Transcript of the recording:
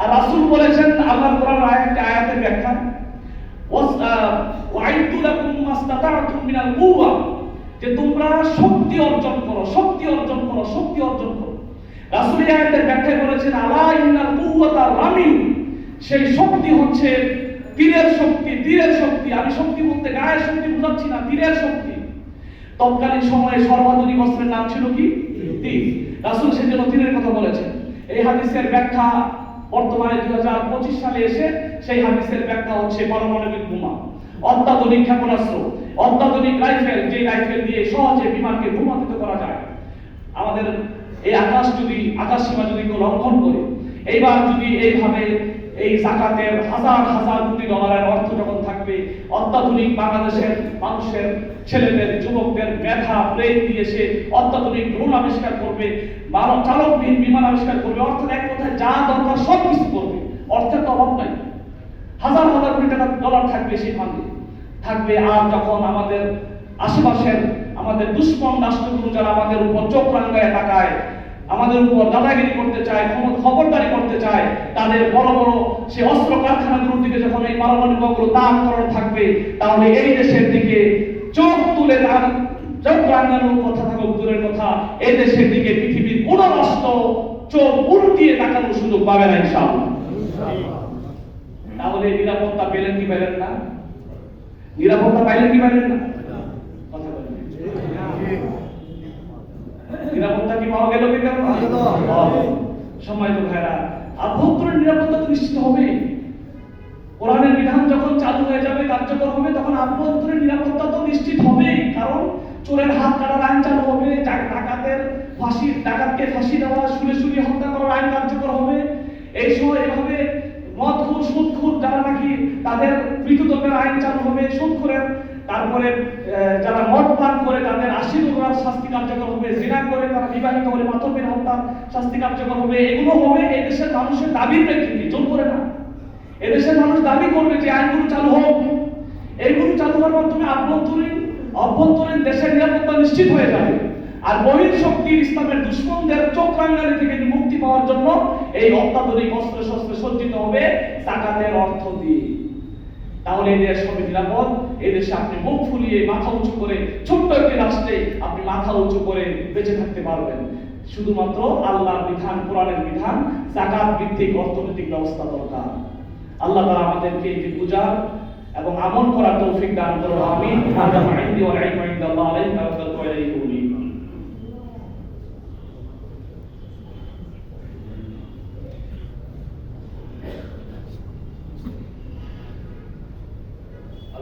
আর রাসূল বলেছেন আল্লাহ কোরআন আয়াতটি আয়াতের ব্যাখ্যা। ওয়াইদু লাকুম মাস্তাতা'তুম মিনাল কুওয়া। যে তোমরা শক্তি অর্জন করো শক্তি অর্জন করো শক্তি অর্জন করো। রাসূল এই আয়াতের ব্যাখ্যায় বলেছেন আলা ইন্নাল কুওয়াতা রামিউ সেই শক্তি হচ্ছে তীরের শক্তি তীরের শক্তি। আমি শক্তি বলতে গায়ের শক্তি বোঝাচ্ছি না তীরের শক্তি। তৎকালীন সময়ে সর্বাধুনিক অস্ত্রের নাম ছিল কি? তীর। রাসূল সেজন্য তীরের কথা বলেছেন। এই হাদিসের ব্যাখ্যা বর্তমানে দুই হাজার পঁচিশ সালে এসে সেই হাদিসের ব্যাখ্যা হচ্ছে পারমাণবিক বোমা। অত্যাধুনিক ক্ষেপণাস্ত্র, অত্যাধুনিক রাইফেল যে রাইফেল দিয়ে সহজে বিমানকে ভূপাতিত করা যায়। আমাদের এই আকাশ যদি, আকাশ সীমা যদি লঙ্ঘন করে, এইবার যদি এইভাবে এই জাকাতের হাজার হাজার কোটি ডলারের অর্থ যখন থাকবে, অত্যাধুনিক বাংলাদেশের মানুষের, ছেলেদের, যুবকদের মেধা ব্রেন দিয়ে সে অত্যাধুনিক ড্রোন আবিষ্কার করবে মানব চালকবিহীন বিমান আবিষ্কার করবে, অর্থাৎ এক কথায় যা দরকার সব কিছু করবে। অর্থের তো অভাব নাই। হাজার হাজার কোটি টাকা ডলার থাকবে সেই ফান্ডে থাকবে আর যখন আমাদের আশেপাশের, আমাদের দুশ্মন রাষ্ট্রগুলো যারা আমাদের উপর চোখ রাঙ্গায় তাকায় আমাদের উপর দাদাগিরি করতে চায় খবরদারি করতে চায়, তাদের বড় বড় সে অস্ত্র কারখানাগুলোর দিকে যখন এই পারমাণবিক অগ্র দান করানো থাকবে, তাহলে এই দেশের দিকে চোখ তুলে চোখ রাঙ্গানোর কথা থাকুক, দূরের কথা, এই দেশের দিকে পৃথিবীর কোন রাষ্ট্র চোখ উল্টিয়ে তাকানোর সুযোগ পাবে না ইনশাআল্লাহ। তাহলে নিরাপত্তা পেলেন কি পেলেন না? নিরাপত্তা পাইলেন কি পাইলেন না কথা বলেন নিরাপত্তা কি পাওয়া গেল কি গেল না? পাওয়া গেল। সম্মানিত ভাইরা আভ্যন্তরীণ নিরাপত্তা নিশ্চিত হবে। কোরআনের বিধান যখন চালু হয়ে যাবে, কার্যকর হবে, তখন আভ্যন্তরীণ নিরাপত্তা তো নিশ্চিত হবে। কারণ চোরের হাত কাটার আইন চালু হবে ডাকাতের ফাঁসি ডাকাতকে ফাঁসি দেওয়া শুনে শুনে হত্যা করার আইন কার্যকর হবে। এই সময় এভাবে মদখোর, সুদখোর যারা নাকি তাদের মৃত্যুদণ্ডের আইন চালু হবে, সুদখোরের তারপরে যারা মদ পান করে তাদের আশি করার শাস্তি কার্যকর হবে, জিনা করে তারা বিবাহিত হলে মাতব্যের হত্যার শাস্তি কার্যকর হবে। এগুলো হবে এই দেশের মানুষের দাবির প্রেক্ষিতে, জোর করে না। এদেশের মানুষ দাবি করবে যে আইনগুলো চালু হোক এইগুলো চালু হওয়ার মাধ্যমে আভ্যন্তরীণ, অভ্যন্তরীণ দেশের নিরাপত্তা নিশ্চিত হয়ে যাবে। আর বহির শক্তি ইসলামের দুশ্মনদের চোখ রাঙ্গানি থেকে মুক্তি পাওয়ার জন্য এই অত্যাধুনিক অস্ত্র শস্ত্রে সজ্জিত হবে জাকাতের অর্থ দিয়ে। তাহলে এই দেশ নিরাপদ, এই দেশে আপনি মুখ ফুলিয়ে মাথা উঁচু করে ছোট্ট একটি রাষ্ট্রে আপনি মাথা উঁচু করে বেঁচে থাকতে পারবেন। শুধুমাত্র আল্লাহর বিধান, কোরআনের বিধান জাকাত ভিত্তিক অর্থনৈতিক ব্যবস্থা দরকার। আল্লাহ তাআলা আমাদেরকে যে পূজা এবং আমল করার তৌফিক দান করো আমিন। হাদা মা ইনদি ওয়া ইলমু ইনদাল্লাহ আলাইহি তাওয়াক্কালতু আলাইহি ওয়া